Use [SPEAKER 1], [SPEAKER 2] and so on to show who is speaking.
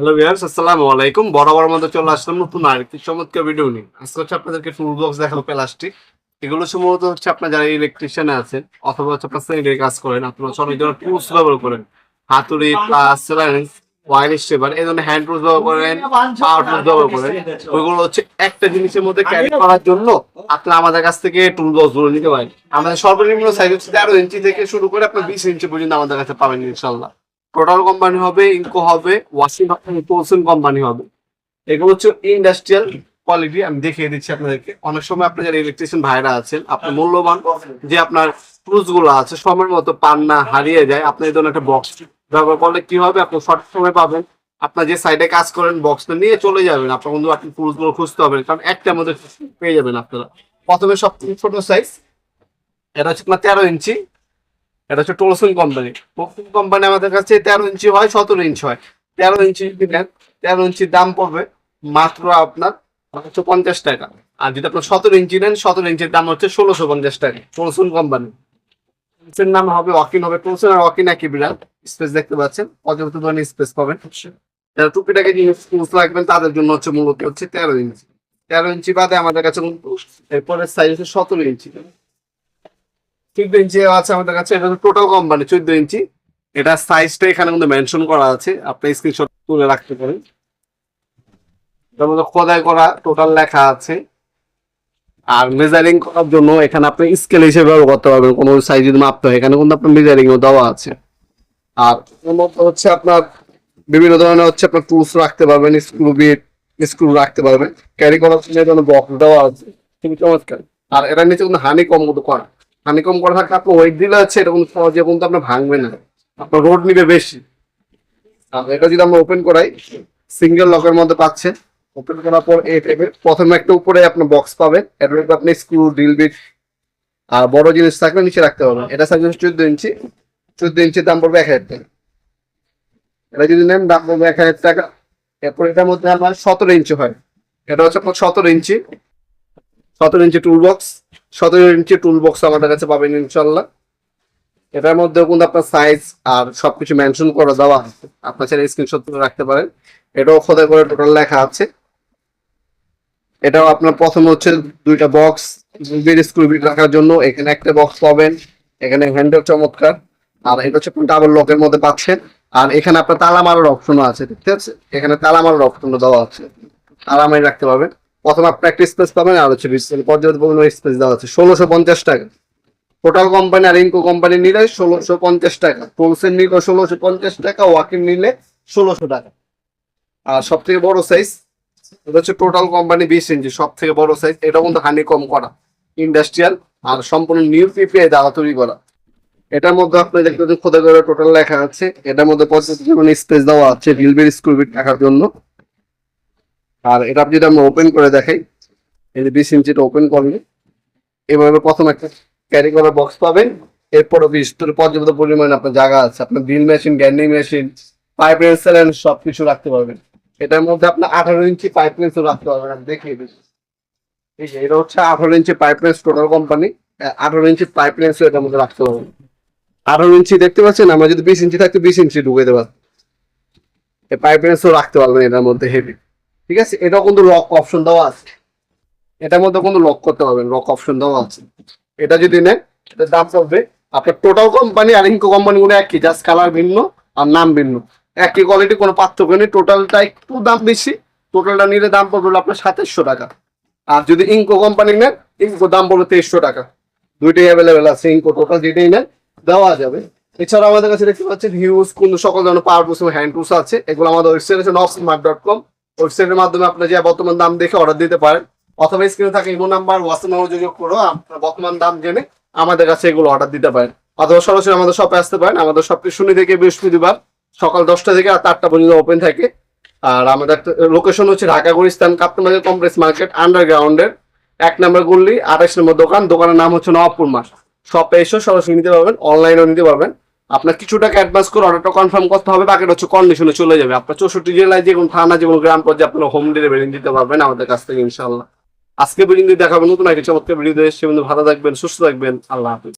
[SPEAKER 1] Hello viewers আসসালামু আলাইকুম। বরাবর মতো চলে আসলাম নতুন আরেকটি চমৎকার ভিডিও নিয়ে। আজকে হচ্ছে আপনাদেরকে টুল বক্স দেখাবো প্লাস্টিক এগুলো সম্ভবত হচ্ছে আপনার যারা ইলেকট্রিশিয়ান আছেন অথবা হচ্ছে আপনার সেকেন্ডারি কাজ করেন আপনারা হচ্ছে অনেক ধরনের টুলস ব্যবহার করেন। হাতুড়ি প্লাস সেলারেন্স ওয়াইলেস শেপার এই ধরনের হ্যান্ড টুলস ব্যবহার করেন পাওয়ার টুলস ব্যবহার করেন। ওইগুলো হচ্ছে একটা জিনিসের মধ্যে ক্যারি করার জন্য আপনারা আমাদের কাছ থেকে টুল বক্সগুলো নিতে পারেন। আমাদের সর্বনিম্ন সাইজ হচ্ছে তেরো ইঞ্চি থেকে শুরু করে আপনার বিশ ইঞ্চি পর্যন্ত আমাদের কাছে পাবেন ইনশাল্লাহ টোটাল কোম্পানি হবে ইনকো হবে ওয়াশিং পোলসন কোম্পানি হবে। এগুলো হচ্ছে ইন্ডাস্ট্রিয়াল কোয়ালিটি আমি দেখিয়ে দিচ্ছি আপনাদেরকে। অনেক সময় আপনার যারা ইলেকট্রিশিয়ান ভাইরা আছেন আপনার মূল্যবান যে আপনারগুলো আছে, সময়ের মতো পান না, হারিয়ে যায়, আপনি এই একটা বক্স ব্যবহার করলে কি হবে? আপনি সঠিক সময় পাবেন। আপনার যে সাইডে কাজ করেন বক্সটা নিয়ে চলে যাবেন। আপনার বন্ধু আপনি গুলো খুঁজতে হবে কারণ একটার মধ্যে পেয়ে যাবেন আপনারা। প্রথমে সব ছোট সাইজ এটা হচ্ছে আপনার তেরো ইঞ্চি এটা হচ্ছে টোলসন কোম্পানি টোলসন কোম্পানি আমাদের কাছে তেরো ইঞ্চি হয়, সতেরো ইঞ্চি হয়। তেরো ইঞ্চি যদি নেন, তেরো ইঞ্চির দাম পড়বে মাত্র আপনার হচ্ছে পঞ্চাশ টাকা। আর যদি আপনার সতেরো ইঞ্চি নেন, সতেরো ইঞ্চির দাম হচ্ছে ষোলোশো পঞ্চাশ টাকা, টোলসন কোম্পানি টোলসের নাম হবে ওয়াকিন, হবে টোলসন আর ওয়াকিন একই বিরাট স্পেস দেখতে পাচ্ছেন পর্যাপ্ত ধরনের স্পেস পাবেন। যারা টুপিটাকে জিনিস রাখবেন, তাদের জন্য হচ্ছে মূলত হচ্ছে তেরো ইঞ্চি। তেরো ইঞ্চি বাদে আমাদের কাছে এরপরে সাইজ হচ্ছে সতেরো ইঞ্চি। চোদ্দ ইঞ্চি আছে আমাদের কাছে, এটা টোটাল কোম্পানি চোদ্দ ইঞ্চি। এটা সাইজটা এখানে কিন্তু মেনশন করা আছে, আপনি স্ক্রিনশট তুলে রাখতে পারেন। এটার খোদাই করা টোটাল লেখা আছে। আর মেজারিং করার জন্য এখানে আপনি স্কেল হিসেবে ব্যবহার করতে পারবেন, কোনো সাইজ যদি মাপতে হয়, এখানে কিন্তু আপনার মেজারিং দেওয়া আছে। আর হচ্ছে আপনার বিভিন্ন ধরনের হচ্ছে আপনার টুলস রাখতে পারবেন স্ক্রু বিট স্ক্রু রাখতে পারবেন। ক্যারি করার জন্য বক্স দেওয়া আছে। চমৎকার। আর এটার নিচে কিন্তু হানি কম মতো করা। হানি কম করা থাকলে আপনার ওয়েট দিলে হচ্ছে এরকম সহজে কিন্তু আপনার ভাঙবে না। আপনার রোড নিবে বেশি। আর এটা যদি আমরা ওপেন করাই সিঙ্গেল লকের মধ্যে পাচ্ছে। ওপেন করার পর এই টাইপের প্রথমে একটা উপরে আপনার বক্স পাবেন মধ্যে আপনি স্ক্রু ড্রিল বিট আর বড় জিনিস থাকলে নিচে রাখতে পারবেন এটা সাইজ চোদ্দ ইঞ্চি। চোদ্দ ইঞ্চির দাম পড়বে এক হাজার টাকা। এটা যদি নেন, দাম পড়বে এক হাজার টাকা। এরপর এটার মধ্যে আমার সতেরো ইঞ্চি হয়। এটা হচ্ছে আপনার সতেরো ইঞ্চি। সতেরো ইঞ্চি টুল বক্স সতেরো ইঞ্চি টুল বক্স আমাদের কাছে পাবেন ইনশাল্লাহ। এটার মধ্যেও কিন্তু আপনার সাইজ আর সবকিছু মেনশন করে দেওয়া আছে। আপনার চাইলে স্ক্রিনশট তুলে রাখতে পারেন। এটাও খোদাই করে টোটাল লেখা আছে। এটাও আপনার প্রথমে হচ্ছে দুইটা বক্স স্ক্রু রাখার জন্য। এখানে একটা বক্স পাবেন। এখানে হ্যান্ডেল চমৎকার। আর এটা হচ্ছে ডাবল লকের মধ্যে পাচ্ছেন। আর এখানে আপনার তালা মারার অপশনও আছে ঠিক আছে এখানে তালা মারার অপশনও দেওয়া আছে। মারি রাখতে পারবেন। প্রথমে একটা স্পেস পাবেন, আর হচ্ছে পর্যাপ্ত স্পেস দেওয়া আছে, ষোলোশো পঞ্চাশ টাকা। টোটাল কোম্পানি আর ইনকো কোম্পানি নিলে ষোলোশো পঞ্চাশ টাকা। টোলসের নিলে ষোলোশো পঞ্চাশ টাকা ওয়াকিং নিলে ষোলোশো টাকা। আর সব থেকে বড় সাইজ এটা হচ্ছে টোটাল কোম্পানি বিশ ইঞ্চি সব থেকে বড় সাইজ এটা কিন্তু হানি কম করা। ইন্ডাস্ট্রিয়াল আর সম্পূর্ণ নিউ পিপিআই দ্বারা তৈরি করা। এটার মধ্যে আপনি দেখতে খোদা করে টোটাল লেখা আছে। এটার মধ্যে যেমন স্পেস দেওয়া আছে রিলবের স্ক্রুবিট রাখার জন্য। আর এটা যদি আমরা ওপেন করে দেখাই, এই যে বিশ ইঞ্চিটা ওপেন করলে, এভাবে প্রথম একটা ক্যারি বক্স পাবেন। এরপরে ভিতরে পর্যাপ্ত পরিমাণে আপনার জায়গা আছে, আপনার drill machine grinding machine pipe রেন্সেলেন সব কিছু রাখতে পারবেন। এটার মধ্যে আপনার আঠারো ইঞ্চি পাইপ রেন্সও রাখতে পারবেন। আমি দেখিয়ে দিচ্ছি। এটা হচ্ছে আঠারো inch pipe wrench total company আঠারো ইঞ্চি পাইপ রেন্সও এটার মধ্যে রাখতে পারবেন। আঠারো ইঞ্চি দেখতে পাচ্ছেন, আমরা যদি বিশ ইঞ্চি থাকতো, বিশ ইঞ্চি ঢুকে এই পাইপ রেন্সও রাখতে পারবেন এটার মধ্যে হেভি ঠিক আছে? এটাও কিন্তু লক অপশন দেওয়া আছে। এটার মধ্যে কিন্তু লক করতে পারবেন লক অপশন দেওয়া আছে। এটা যদি নেন, এটার দাম পড়বে। আপনার টোটাল কোম্পানি আর ইনকো কোম্পানি গুলো একই জাস্ট কালার ভিন্ন আর নাম ভিন্ন। একই কোয়ালিটি কোনো পার্থক্য নেই। টোটালটা একটু দাম বেশি টোটালটা নিলে দাম পড়বে আপনার সাতাশশো টাকা। আর যদি ইনকো কোম্পানি নেন ইনকো দাম পড়বে তেইশশো টাকা। দুইটাই অ্যাভেলেবেল আছে ইনকো টোটাল যেটাই নেন, দেওয়া যাবে। এছাড়া আমাদের কাছে দেখতে পাচ্ছেন হিউজ কোন সকল ধরনের পাওয়ার টুলস হ্যান্ড টুলস আছে। এগুলো আমাদের ওয়েবসাইট আছে নফস্মার্ট ডট কম ওয়েবসাইটের মাধ্যমে আপনি যে বর্তমান দাম দেখে অর্ডার দিতে পারেন, অথবা স্ক্রিনে থাকে ইমো নাম্বার হোয়াটসঅ্যাপ নাম্বার যোগাযোগ করো আপনার বর্তমান দাম জেনে আমাদের কাছে এগুলো অর্ডার দিতে পারেন। অথবা সরাসরি আমাদের শপে আসতে পারেন। আমাদের শপটি শনি থেকে বৃহস্পতিবার সকাল দশটা থেকে আর আটটা পর্যন্ত ওপেন থাকে। আর আমাদের একটা লোকেশন হচ্ছে ঢাকা গুলিস্তান কাপ্তানবাজার কমপ্লেক্স মার্কেট আন্ডারগ্রাউন্ডের এক নম্বর গল্লি আঠাশ নম্বর দোকান। দোকানের নাম হচ্ছে নবাবপুর মাস শপে এসেও সরাসরি নিতে পারবেন অনলাইনেও নিতে পারবেন। আপনার কিছু টাকা অ্যাডভান্স করে অর্ডারটা কনফার্ম করতে হবে, বাকিটা হচ্ছে কন্ডিশনে চলে যাবে। আপনার চৌষট্টি জেলায় যে কোনো থানা, যে কোনো গ্রাম পর্যায়ে আপনারা হোম ডেলিভারি দিতে পারবেন আমাদের কাছ থেকে ইনশাল্লাহ আজকে পর্যন্ত দেখাবেন নতুন একটা চমৎকার ভিডিও এসে ভালো থাকবেন, সুস্থ থাকবেন। আল্লাহ হাফিজ।